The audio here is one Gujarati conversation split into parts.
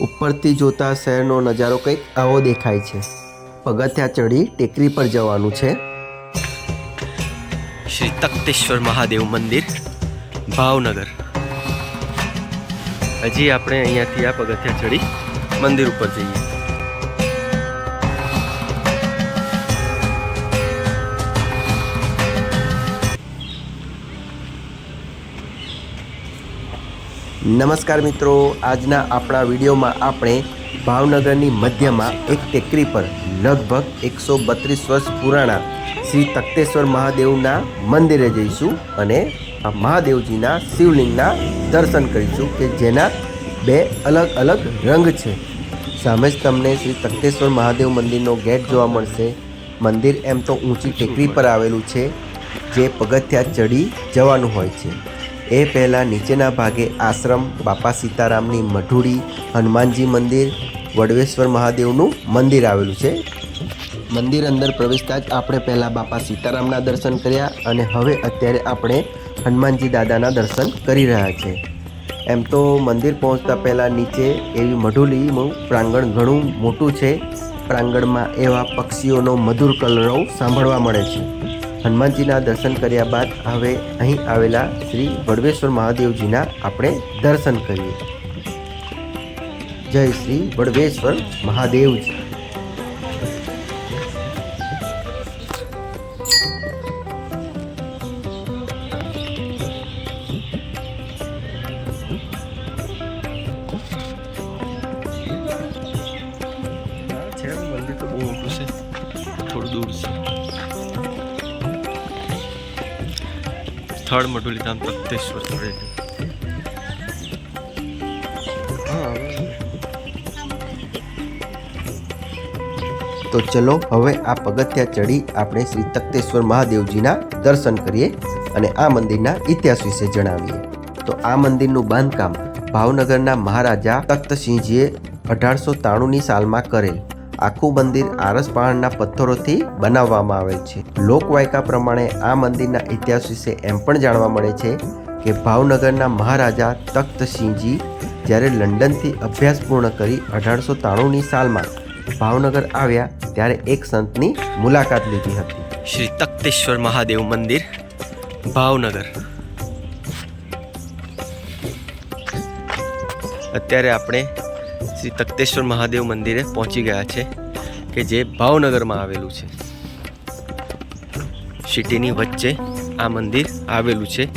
ઉપરથી જોતા શહેરનો નજારો કંઈક આવો દેખાય છે. પગથિયા ચડી ટેકરી પર જવાનું છે. શ્રી તખ્તેશ્વર મહાદેવ મંદિર, ભાવનગર. હજી આપણે અહીંયાથી આ પગથિયા ચડી મંદિર ઉપર જઈએ. નમસ્કાર મિત્રો, આજના આપણા વિડીયોમાં આપણે ભાવનગરની મધ્યમાં એક ટેકરી પર લગભગ એકસો બત્રીસ વર્ષ પુરાણા શ્રી તખતેશ્વર મહાદેવના મંદિરે જઈશું અને મહાદેવજીના શિવલિંગના દર્શન કરીશું કે જેના બે અલગ અલગ રંગ છે. સામે જ તમને શ્રી તખતેશ્વર મહાદેવ મંદિરનો ગેટ જોવા મળશે. મંદિર એમ તો ઊંચી ટેકરી પર આવેલું છે, જે પગથિયા ચડી જવાનું હોય છે. એ પહેલાં નીચેના ભાગે આશ્રમ, બાપા સીતારામની મઢુડી, હનુમાનજી મંદિર, વડવેશ્વર મહાદેવનું મંદિર આવેલું છે. મંદિર અંદર પ્રવેશતા જ આપણે પહેલાં બાપા સીતારામના દર્શન કર્યા અને હવે અત્યારે આપણે હનુમાનજી દાદાના દર્શન કરી રહ્યા છે. એમ તો મંદિર પહોંચતા પહેલાં નીચે એવી મઢુલીનું પ્રાંગણ ઘણું મોટું છે. પ્રાંગણમાં એવા પક્ષીઓનો મધુર કલરવ સાંભળવા મળે છે. હનુમાનજીના દર્શન કર્યા બાદ હવે અહીં આવેલા શ્રી વડવેશ્વર મહાદેવજીના આપણે દર્શન કરીએ. જય શ્રી વડવેશ્વર મહાદેવજી. સ્થળ મઢુલી ધામ તખ્તેશ્વર સ્થળે તો ચલો હવે આ પગથિયા ચડી આપણે શ્રી તક્તેશ્વર મહાદેવજીના દર્શન કરીએ અને આ મંદિરના ઇતિહાસ વિશે જણાવીએ. તો આ મંદિરનું બાંધકામ ભાવનગરના મહારાજા તખ્તસિંહજીએ અઢારસો ત્રાણુંની સાલમાં કરેલ. આખું મંદિર આરસ પહાડના પથ્થરોથી બનાવવામાં આવેલ છે. લોકવાયકા પ્રમાણે આ મંદિરના ઇતિહાસ વિશે એમ પણ જાણવા મળે છે કે ભાવનગરના મહારાજા તખ્તસિંહજી જ્યારે લંડનથી અભ્યાસ પૂર્ણ કરી અઢારસો ત્રાણુંની સાલમાં ભાવનગર આવ્યા ત્યારે એક સંતની મુલાકાત લીધી હતી. શ્રી તખ્તેશ્વર મહાદેવ મંદિર, ભાવનગર. અત્યારે આપણે શ્રી તખતેશ્વર મહાદેવ મંદિરે પહોંચી ગયા છે કે જે ભાવનગરમાં આવેલું છે. સિટીની વચ્ચે આ મંદિર આવેલું છે.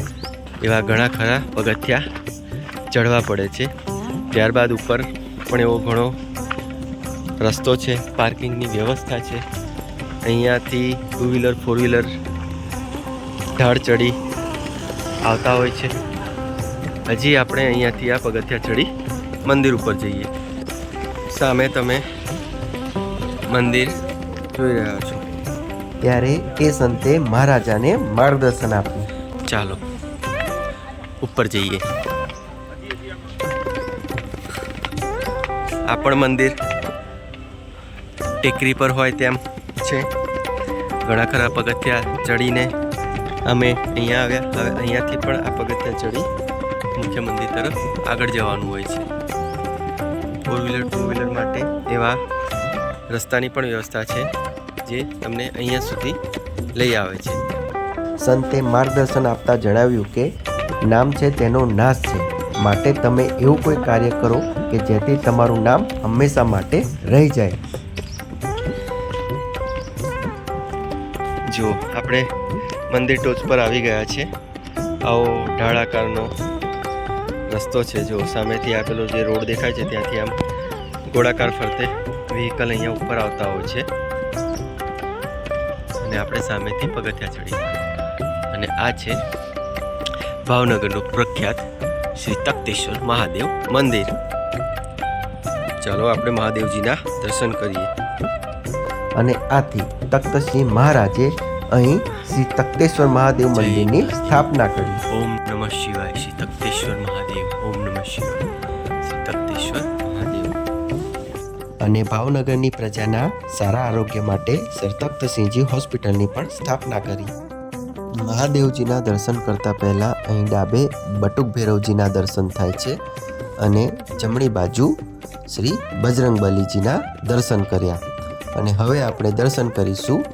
એવા ઘણા ખરા પગથિયા ચડવા પડે છે. ત્યારબાદ ઉપર પણ એવો ઘણો રસ્તો છે, પાર્કિંગની વ્યવસ્થા છે. અહીંયાથી ટુ વ્હીલર, ફોર વ્હીલર ઢાળ ચડી આવતા હોય છે. હજી આપણે અહીંયાથી આ પગથિયા ચડી મંદિર ઉપર જઈએ. સામે તમે મંદિર જોઈ રહ્યા છો. ત્યારે એ સંતે મહારાજાને માર્ગદર્શન આપ્યું. ચાલો ઉપર જઈએ. આ પણ મંદિર. ટેકરી પર હોય તેમ છે. ઘણા ખરા પગથિયા ચડીને અમે અહીંયા આવ્યા. હવે અહીંયાથી પણ આ પગથિયા ચડી મુખ્ય મંદિર તરફ આગળ જવાનું હોય છે. ફોર વ્હીલર ટુ વ્હીલર માટે એવા રસ્તાની પણ વ્યવસ્થા છે જે તમને અહીંયા સુધી લઈ આવે છે. સંતે માર્ગદર્શન આપતા જણાવ્યું કે નામ છે તેનો નાશ છે. માટે તમે એવું કોઈ કાર્ય કરો કે જેથી તમારું નામ હંમેશા માટે રહી જાય. જો આપણે મંદિર ટોચ પર આવી ગયા છે આવો ઢાળાકારનો રસ્તો છે જો સામેથી આપેલો જે રોડ દેખાય છે ત્યાંથી આમ ગોળાકાર ફરતે વ્હીકલ અહીંયા ઉપર આવતા હોય છે. અને આપણે સામેથી પગથિયા ચડી અને આ છે ભાવનગરનું પ્રખ્યાત શ્રી તક્તેશ્વર મહાદેવ મંદિર. ચાલો આપણે મહાદેવજીના દર્શન કરીએ. અને આથી તખ્તસિંહ મહારાજે અહીં શ્રી તક્તેશ્વર મહાદેવ મંદિરની સ્થાપના કરી. ઓમ નમઃ શિવાય શ્રી તક્તેશ્વર મહાદેવ. અને ભાવનગરની પ્રજાના સારા આરોગ્ય માટે સરતક્તસિંહજી હોસ્પિટલની પણ સ્થાપના કરી. મહાદેવજીના દર્શન કરતા પહેલાં અહીં ડાબે બટુક ભૈરવજીના દર્શન થાય છે અને જમણી બાજુ શ્રી બજરંગબલીજીના દર્શન કર્યા. અને હવે આપણે દર્શન કરીશું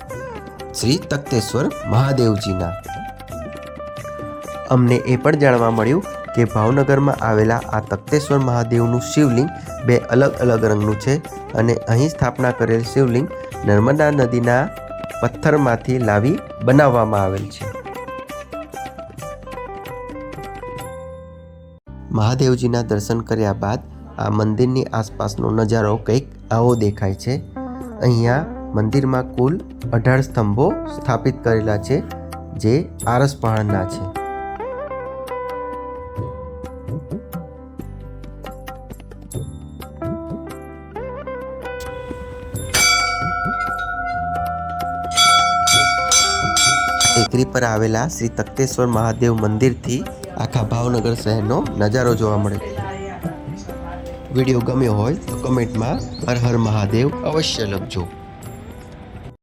શ્રી તખતેશ્વર મહાદેવજીના. અમને એ પણ જાણવા મળ્યું કે ભાવનગરમાં આવેલા આ તખતેશ્વર મહાદેવનું શિવલિંગ બે અલગ અલગ રંગનું છે અને અહીં સ્થાપના કરેલ શિવલિંગ નર્મદા નદીના પથ્થરમાંથી લાવી બનાવવામાં આવેલ છે. મહાદેવજીના દર્શન કર્યા બાદ આ મંદિરની આસપાસનો નજારો કંઈક આવો દેખાય છે. અહીંયા મંદિરમાં કુલ અઢાર સ્તંભો સ્થાપિત કરેલા છે જે આરસ પહાડના છે. ટેકરી પર આવેલા શ્રી તખ્તેશ્વર મહાદેવ મંદિરથી આખા ભાવનગર શહેરનો નજારો જોવા મળે. વીડિયો ગમ્યો હોય તો કમેન્ટમાં હર હર મહાદેવ અવશ્ય લખજો.